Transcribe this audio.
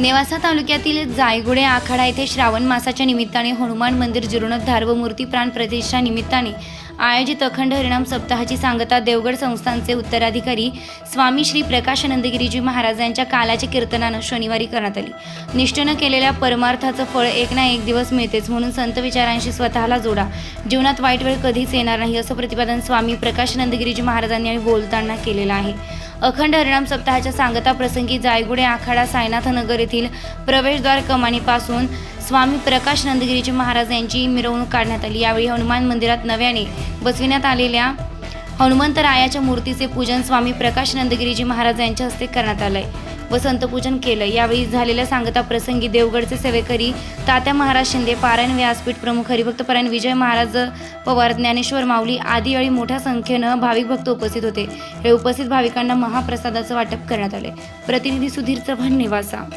नेवासा तालुक्यातील जायगुडे आखाडा येथे श्रावण मासाच्या निमित्ताने हनुमान मंदिर जीर्णोद्धार व मूर्ती प्राण प्रतिष्ठा निमित्ताने आयोजित अखंड हरिणाम सप्ताहाची सांगता देवगड संस्थानचे उत्तराधिकारी स्वामी श्री प्रकाशानंदगिरीजी महाराज यांच्या कालाच्या कीर्तनानं शनिवारी करण्यात आली. निष्ठेनं केलेल्या परमार्थाचं फळ एक ना एक दिवस मिळतेच म्हणून संत विचारांशी स्वतःला जोडा. जीवनात वाईट वेळ कधीच येणार नाही असं प्रतिपादन स्वामी प्रकाश नंदगिरीजी महाराजांनी बोलताना केलेलं आहे. अखंड हरिणाम सप्ताहाच्या सांगता प्रसंगी जायगुडे आखाडा सायनाथ नगर येथील प्रवेशद्वार कमानीपासून स्वामी प्रकाश नंदगिरीजी महाराज यांची मिरवणूक काढण्यात आली. यावेळी हनुमान मंदिरात नव्याने बसविण्यात आलेल्या हनुमंतरायाच्या मूर्तीचे पूजन स्वामी प्रकाश नंदगिरीजी महाराज यांच्या हस्ते करण्यात आलंय. व संतपूजन केलं. यावेळी झालेल्या सांगता प्रसंगी देवगडचे सेवेकरी तात्या महाराज शिंदे पारायण व्यासपीठ प्रमुख हरिभक्त पारायण विजय महाराज पवार ज्ञानेश्वर माऊली आदी वेळी मोठ्या संख्येनं भाविक भक्त उपस्थित होते. हे उपस्थित भाविकांना महाप्रसादाचं वाटप करण्यात आले प्रतिनिधी सुधीर चव्हाण निवासा.